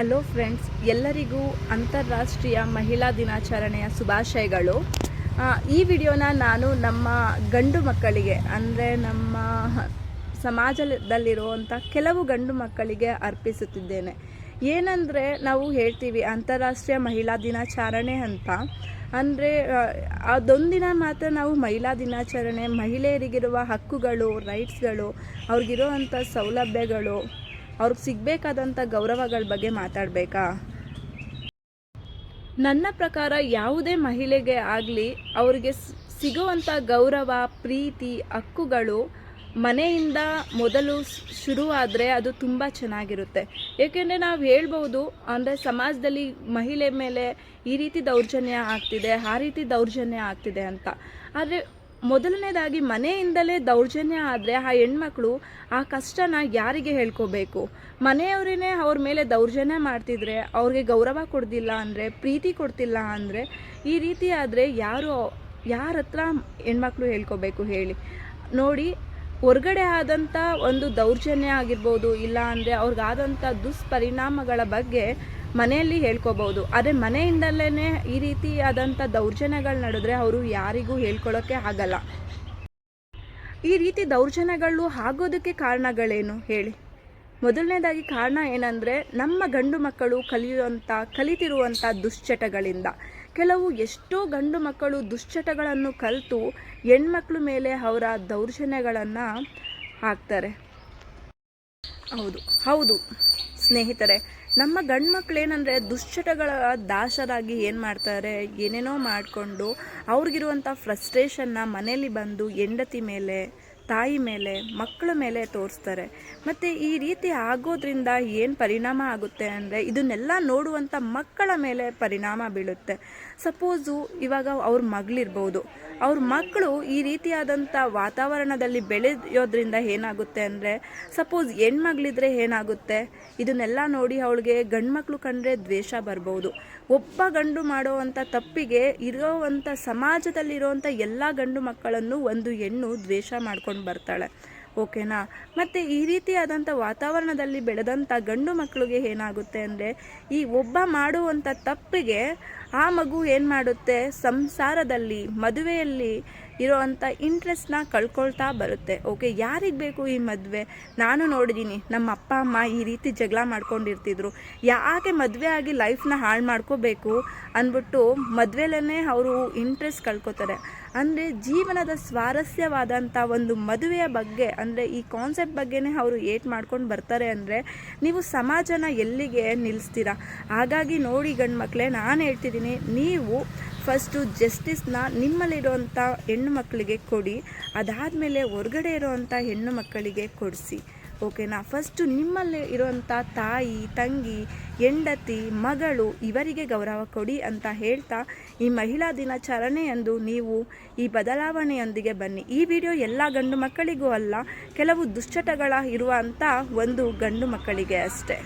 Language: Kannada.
ಹಲೋ ಫ್ರೆಂಡ್ಸ್ ಎಲ್ಲರಿಗೂ ಅಂತಾರಾಷ್ಟ್ರೀಯ ಮಹಿಳಾ ದಿನಾಚರಣೆಯ ಶುಭಾಶಯಗಳು. ಈ ವಿಡಿಯೋನ ನಾನು ನಮ್ಮ ಗಂಡು ಮಕ್ಕಳಿಗೆ, ಅಂದರೆ ನಮ್ಮ ಸಮಾಜದಲ್ಲಿರುವಂಥ ಕೆಲವು ಗಂಡು ಮಕ್ಕಳಿಗೆ ಅರ್ಪಿಸುತ್ತಿದ್ದೇನೆ. ಏನಂದರೆ ನಾವು ಹೇಳ್ತೀವಿ ಅಂತಾರಾಷ್ಟ್ರೀಯ ಮಹಿಳಾ ದಿನಾಚರಣೆ ಅಂತ. ಅಂದರೆ ಅದೊಂದಿನ ಮಾತ್ರ ನಾವು ಮಹಿಳಾ ದಿನಾಚರಣೆ, ಮಹಿಳೆಯರಿಗಿರುವ ಹಕ್ಕುಗಳು ರೈಟ್ಸ್ಗಳು ಅವ್ರಿಗಿರುವಂಥ ಸೌಲಭ್ಯಗಳು ಅವ್ರಿಗೆ ಸಿಗಬೇಕಾದಂಥ ಗೌರವಗಳ ಬಗ್ಗೆ ಮಾತಾಡಬೇಕಾ? ನನ್ನ ಪ್ರಕಾರ ಯಾವುದೇ ಮಹಿಳೆಗೆ ಆಗಲಿ ಅವರಿಗೆ ಸಿಗುವಂಥ ಗೌರವ, ಪ್ರೀತಿ, ಹಕ್ಕುಗಳು ಮನೆಯಿಂದ ಮೊದಲು ಶುರು ಶುರುವಾದರೆ ಅದು ತುಂಬ ಚೆನ್ನಾಗಿರುತ್ತೆ. ಏಕೆಂದರೆ ನಾವು ಹೇಳ್ಬೋದು, ಅಂದರೆ ಸಮಾಜದಲ್ಲಿ ಮಹಿಳೆ ಮೇಲೆ ಈ ರೀತಿ ದೌರ್ಜನ್ಯ ಆಗ್ತಿದೆ, ಆ ರೀತಿ ದೌರ್ಜನ್ಯ ಆಗ್ತಿದೆ ಅಂತ. ಆದರೆ ಮೊದಲನೇದಾಗಿ ಮನೆಯಿಂದಲೇ ದೌರ್ಜನ್ಯ ಆದರೆ ಆ ಹೆಣ್ಮಕ್ಳು ಆ ಕಷ್ಟನ ಯಾರಿಗೆ ಹೇಳ್ಕೋಬೇಕು? ಮನೆಯವರೇ ಅವ್ರ ಮೇಲೆ ದೌರ್ಜನ್ಯ ಮಾಡ್ತಿದ್ರೆ, ಅವ್ರಿಗೆ ಗೌರವ ಕೊಡ್ದಿಲ್ಲ ಅಂದರೆ, ಪ್ರೀತಿ ಕೊಡ್ತಿಲ್ಲ ಅಂದರೆ, ಈ ರೀತಿ ಆದರೆ ಯಾರು, ಯಾರ ಹತ್ರ ಹೆಣ್ಮಕ್ಳು ಹೇಳ್ಕೋಬೇಕು ಹೇಳಿ? ನೋಡಿ, ಹೊರ್ಗಡೆ ಆದಂಥ ಒಂದು ದೌರ್ಜನ್ಯ ಆಗಿರ್ಬೋದು, ಇಲ್ಲ ಅಂದರೆ ಅವ್ರಿಗಾದಂಥ ದುಷ್ಪರಿಣಾಮಗಳ ಬಗ್ಗೆ ಮನೆಯಲ್ಲಿ ಹೇಳ್ಕೋಬಹುದು ಆದರೆ ಮನೆಯಿಂದಲೇ ಈ ರೀತಿಯಾದಂಥ ದೌರ್ಜನ್ಯಗಳು ನಡೆದ್ರೆ ಅವರು ಯಾರಿಗೂ ಹೇಳ್ಕೊಳ್ಳೋಕ್ಕೆ ಆಗಲ್ಲ. ಈ ರೀತಿ ದೌರ್ಜನ್ಯಗಳು ಆಗೋದಕ್ಕೆ ಕಾರಣಗಳೇನು ಹೇಳಿ? ಮೊದಲನೇದಾಗಿ ಕಾರಣ ಏನಂದರೆ ನಮ್ಮ ಗಂಡು ಮಕ್ಕಳು ಕಲಿಯುವಂಥ ಕಲಿತಿರುವಂಥ ದುಶ್ಚಟಗಳಿಂದ. ಕೆಲವು ಎಷ್ಟೋ ಗಂಡು ಮಕ್ಕಳು ದುಶ್ಚಟಗಳನ್ನು ಕಲಿತು ಹೆಣ್ಮಕ್ಳು ಮೇಲೆ ಅವರ ದೌರ್ಜನ್ಯಗಳನ್ನು ಹಾಕ್ತಾರೆ. ಹೌದು ಹೌದು. ಸ್ನೇಹಿತರೆ, ನಮ್ಮ ಗಂಡು ಮಕ್ಳು ಏನಂದರೆ ದುಶ್ಚಟಗಳ ದಾಸರಾಗಿ ಏನು ಮಾಡ್ತಾರೆ, ಏನೇನೋ ಮಾಡಿಕೊಂಡು ಅವ್ರಿಗಿರುವಂಥ ಫ್ರಸ್ಟ್ರೇಷನ್ನ ಮನೇಲಿ ಬಂದು ಹೆಂಡತಿ ಮೇಲೆ ತಾಯಿ ಮೇಲೆ, ಮಕ್ಕಳ ಮೇಲೆ ತೋರಿಸ್ತಾರೆ. ಮತ್ತು ಈ ರೀತಿ ಆಗೋದ್ರಿಂದ ಏನು ಪರಿಣಾಮ ಆಗುತ್ತೆ ಅಂದರೆ ಇದನ್ನೆಲ್ಲ ನೋಡುವಂಥ ಮಕ್ಕಳ ಮೇಲೆ ಪರಿಣಾಮ ಬೀಳುತ್ತೆ. ಸಪೋಸು ಇವಾಗ ಅವ್ರ ಮಗಳಿರ್ಬೋದು. ಅವ್ರ ಮಕ್ಕಳು ಈ ರೀತಿಯಾದಂಥ ವಾತಾವರಣದಲ್ಲಿ ಬೆಳೆಯೋದ್ರಿಂದ ಏನಾಗುತ್ತೆ ಅಂದರೆ ಸಪೋಸ್ ಹೆಣ್ಮಗಳಿದ್ರೆ ಏನಾಗುತ್ತೆ? ಇದನ್ನೆಲ್ಲ ನೋಡಿ ಅವಳಿಗೆ ಗಂಡು ಮಕ್ಕಳು ಕಂಡ್ರೆ ದ್ವೇಷ ಬರ್ಬೋದು. ಒಬ್ಬ ಗಂಡು ಮಾಡುವಂಥ ತಪ್ಪಿಗೆ ಇರೋವಂಥ ಸಮಾಜದಲ್ಲಿರುವಂಥ ಎಲ್ಲ ಗಂಡು ಮಕ್ಕಳನ್ನು ಒಂದು ಹೆಣ್ಣು ದ್ವೇಷ ಮಾಡ್ಕೊಂಡು ಬರ್ತಾಳೆ. ಓಕೆನಾ? ಮತ್ತು ಈ ರೀತಿಯಾದಂಥ ವಾತಾವರಣದಲ್ಲಿ ಬೆಳೆದಂಥ ಗಂಡು ಮಕ್ಕಳಿಗೆ ಏನಾಗುತ್ತೆ ಅಂದರೆ, ಈ ಒಬ್ಬ ಮಾಡುವಂಥ ತಪ್ಪಿಗೆ ಆ ಮಗು ಏನು ಮಾಡುತ್ತೆ? ಸಂಸಾರದಲ್ಲಿ, ಮದುವೆಯಲ್ಲಿ ಇರೋವಂಥ ಇಂಟ್ರೆಸ್ಟ್ನ ಕಳ್ಕೊಳ್ತಾ ಬರುತ್ತೆ. ಓಕೆ, ಯಾರಿಗೆ ಬೇಕು ಈ ಮದುವೆ? ನಾನು ನೋಡಿದ್ದೀನಿ ನಮ್ಮ ಅಪ್ಪ, ಅಮ್ಮ ಈ ರೀತಿ ಜಗಳ ಮಾಡ್ಕೊಂಡಿರ್ತಿದ್ರು. ಯಾಕೆ ಮದುವೆ ಆಗಿ ಲೈಫ್ನ ಹಾಳು ಮಾಡ್ಕೋಬೇಕು ಅಂದ್ಬಿಟ್ಟು ಮದುವೆಲೇ ಅವರು ಇಂಟ್ರೆಸ್ಟ್ ಕಳ್ಕೊತಾರೆ. ಅಂದರೆ ಜೀವನದ ಸ್ವಾರಸ್ಯವಾದಂಥ ಒಂದು ಮದುವೆಯ ಬಗ್ಗೆ ಅಂದರೆ ಈ ಕಾನ್ಸೆಪ್ಟ್ ಬಗ್ಗೆನೇ ಅವರು ಏಟ್ ಮಾಡ್ಕೊಂಡು ಬರ್ತಾರೆ ಅಂದರೆ ನೀವು ಸಮಾಜನ ಎಲ್ಲಿಗೆ ನಿಲ್ಲಿಸ್ತೀರಾ ಹಾಗಾಗಿ ನೋಡಿ ಗಂಡು ಮಕ್ಕಳೇ ನಾನು ಹೇಳ್ತಿದ್ದೀನಿ, ನೀವು ಫಸ್ಟು ಜಸ್ಟಿಸ್ನ ನಿಮ್ಮಲ್ಲಿರುವಂಥ ಹೆಣ್ಣು ಮಕ್ಕಳಿಗೆ ಕೊಡಿ, ಅದಾದಮೇಲೆ ಹೊರಗಡೆ ಇರೋವಂಥ ಹೆಣ್ಣು ಮಕ್ಕಳಿಗೆ ಕೊಡಿಸಿ. ಓಕೆನಾ ಫಸ್ಟು ನಿಮ್ಮಲ್ಲಿ ಇರುವಂಥ ತಾಯಿ, ತಂಗಿ, ಹೆಂಡತಿ, ಮಗಳು ಇವರಿಗೆ ಗೌರವ ಕೊಡಿ ಅಂತ ಹೇಳ್ತಾ ಈ ಮಹಿಳಾ ದಿನಾಚರಣೆಯಂದು ನೀವು ಈ ಬದಲಾವಣೆಯೊಂದಿಗೆ ಬನ್ನಿ. ಈ ವಿಡಿಯೋ ಎಲ್ಲ ಗಂಡು ಮಕ್ಕಳಿಗೂ ಅಲ್ಲ, ಕೆಲವು ದುಶ್ಚಟಗಳ ಇರುವಂಥ ಒಂದು ಗಂಡು ಮಕ್ಕಳಿಗೆ ಅಷ್ಟೇ.